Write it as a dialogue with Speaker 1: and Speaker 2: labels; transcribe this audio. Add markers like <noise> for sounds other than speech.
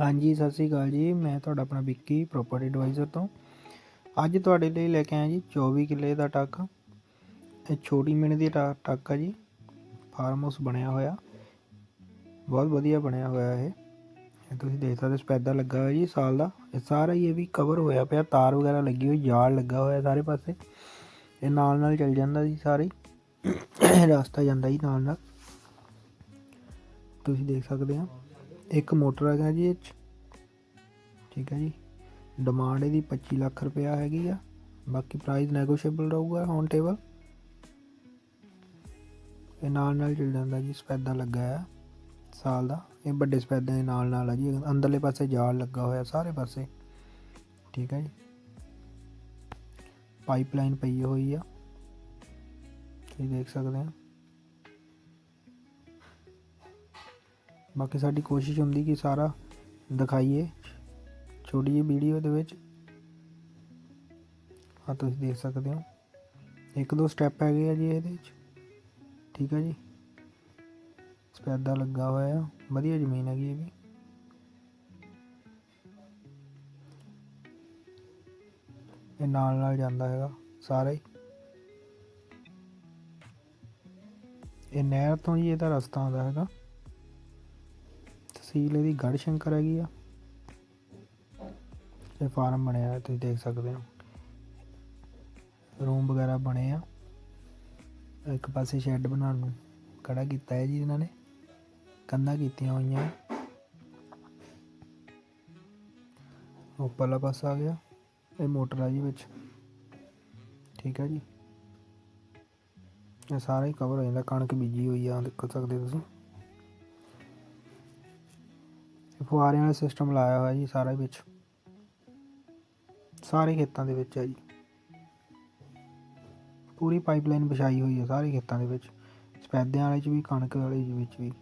Speaker 1: ਹਾਂਜੀ, ਸਤਿ ਸ੍ਰੀ ਅਕਾਲ ਜੀ। ਮੈਂ ਤੁਹਾਡਾ ਆਪਣਾ ਵਿੱਕੀ ਪ੍ਰੋਪਰਟੀ ਐਡਵਾਈਜ਼ਰ ਤੋਂ। ਅੱਜ ਤੁਹਾਡੇ ਲਈ ਲੈ ਕੇ ਆਇਆ ਜੀ 24 ਕਿੱਲੇ ਦਾ ਟੱਕ। ਇਹ ਛੋਟੀ ਮਿੰਟ ਦੀ ਟਾ- ਟੱਕ ਆ ਜੀ। ਫਾਰਮ ਹਾਊਸ ਬਣਿਆ ਹੋਇਆ। ਬਹੁਤ ਵਧੀਆ ਬਣਿਆ ਹੋਇਆ ਇਹ। ਇਹ ਤੁਸੀਂ ਦੇਖ ਸਕਦੇ ਸਪੈਦਾ ਲੱਗਾ ਹੋਇਆ ਜੀ ਸਾਲ ਦਾ। ਇਹ ਸਾਰਾ ਹੀ ਇਹ ਵੀ ਕਵਰ ਹੋਇਆ ਪਿਆ। ਤਾਰ ਵਗੈਰਾ ਲੱਗੀ ਹੋਈ, ਜਾਲ ਲੱਗਾ ਹੋਇਆ ਸਾਰੇ ਪਾਸੇ। ਇਹ ਨਾਲ ਨਾਲ ਚੱਲ ਜਾਂਦਾ ਜੀ ਸਾਰੇ <coughs> ਰਸਤਾ ਜਾਂਦਾ ਜੀ ਨਾਲ ਨਾਲ ਤੁਸੀਂ ਦੇਖ ਸਕਦੇ ਹੋ। ਇੱਕ ਮੋਟਰ ਹੈਗਾ ਜੀ ਇਹ 'ਚ। ਠੀਕ ਹੈ ਜੀ। ਡਿਮਾਂਡ ਇਹਦੀ 25 ਲੱਖ ਰੁਪਇਆ ਹੈਗੀ ਆ। ਬਾਕੀ ਪ੍ਰਾਈਸ ਨੈਗੋਸ਼ੀਏਬਲ ਰਹੂਗਾ ਔਨ ਟੇਬਲ ਇਹ ਨਾਲ ਨਾਲ ਚੱਲ ਜਾਂਦਾ ਜੀ, ਸਪੈਦਾ ਲੱਗਾ ਆ ਸਾਲ ਦਾ। ਇਹ ਵੱਡੇ ਸਪੈਦਾਂ ਦੇ ਨਾਲ ਨਾਲ ਆ ਜੀ। ਅੰਦਰਲੇ ਪਾਸੇ ਜਾਲ ਲੱਗਾ ਹੋਇਆ ਸਾਰੇ ਪਾਸੇ। ਠੀਕ ਹੈ ਜੀ। ਪਾਈਪਲਾਈਨ ਪਈ ਹੋਈ ਆ। ਤੁਸੀਂ ਦੇਖ ਸਕਦੇ ਆ। ਬਾਕੀ ਸਾਡੀ ਕੋਸ਼ਿਸ਼ ਹੁੰਦੀ ਕਿ ਸਾਰਾ ਦਿਖਾਈਏ ਛੋਟੀ ਜਿਹੀ ਵੀਡੀਓ ਦੇ ਵਿੱਚ। ਆ ਤੁਸੀਂ ਦੇਖ ਸਕਦੇ ਹੋ। ਇੱਕ ਦੋ ਸਟੈਪ ਹੈਗੇ ਆ ਜੀ ਇਹਦੇ ਵਿੱਚ। ਠੀਕ ਹੈ ਜੀ? ਸਪੈਦਾ ਲੱਗਾ ਹੋਇਆ। ਆ ਵਧੀਆ ਜ਼ਮੀਨ ਹੈਗੀ ਇਹ ਵੀ ਇਹ ਨਾਲ ਨਾਲ ਜਾਂਦਾ ਹੈਗਾ, ਸਾਰਾ ਹੀ। ਇਹ ਨਹਿਰ ਤੋਂ ਜੀ ਇਹਦਾ ਰਸਤਾ ਆਉਂਦਾ ਹੈਗਾ। ਤਹਿਸੀਲ ਇਹਦੀ ਗੜ੍ਹ ਸ਼ੰਕਰ ਹੈਗੀ ਆ। ਇਹ ਫਾਰਮ ਬਣਿਆ ਹੈ ਤੁਸੀਂ ਦੇਖ ਸਕਦੇ ਹੋ। ਰੂਮ ਵਗੈਰਾ ਬਣੇ ਆ। ਇੱਕ ਪਾਸੇ ਸ਼ੈੱਡ ਬਣਾਉਣ ਨੂੰ ਖੜਾ ਕੀਤਾ ਹੈ ਜੀ ਇਹਨਾਂ ਨੇ। ਕੰਧਾਂ ਕੀਤੀਆਂ ਹੋਈਆਂ। ਉੱਪਰਲਾ ਪਾਸਾ ਆ ਗਿਆ, ਇਹ ਮੋਟਰ ਆ ਜੀ ਵਿੱਚ। ਠੀਕ ਹੈ ਜੀ। ਇਹ ਸਾਰਾ ਹੀ ਕਵਰ ਹੋ ਜਾਂਦਾ, ਕਣਕ ਬੀਜੀ ਹੋਈ ਆ, ਦੇਖ ਸਕਦੇ ਤੁਸੀਂ। ਫੁਆਰਿਆਂ ਵਾਲਾ ਸਿਸਟਮ ਲਾਇਆ ਹੋਇਆ ਜੀ ਸਾਰਾ ਵਿੱਚ। ਸਾਰੇ ਖੇਤਾਂ ਦੇ ਵਿੱਚ ਹੈ ਜੀ। ਪੂਰੀ ਪਾਈਪਲਾਈਨ ਵਿਛਾਈ ਹੋਈ ਹੈ ਸਾਰੇ ਖੇਤਾਂ ਦੇ ਵਿੱਚ। ਸਪੈਦਿਆਂ ਵਾਲੇ ਚ ਵੀ, ਕਣਕ ਵਾਲੇ ਚ ਵਿੱਚ ਵੀ।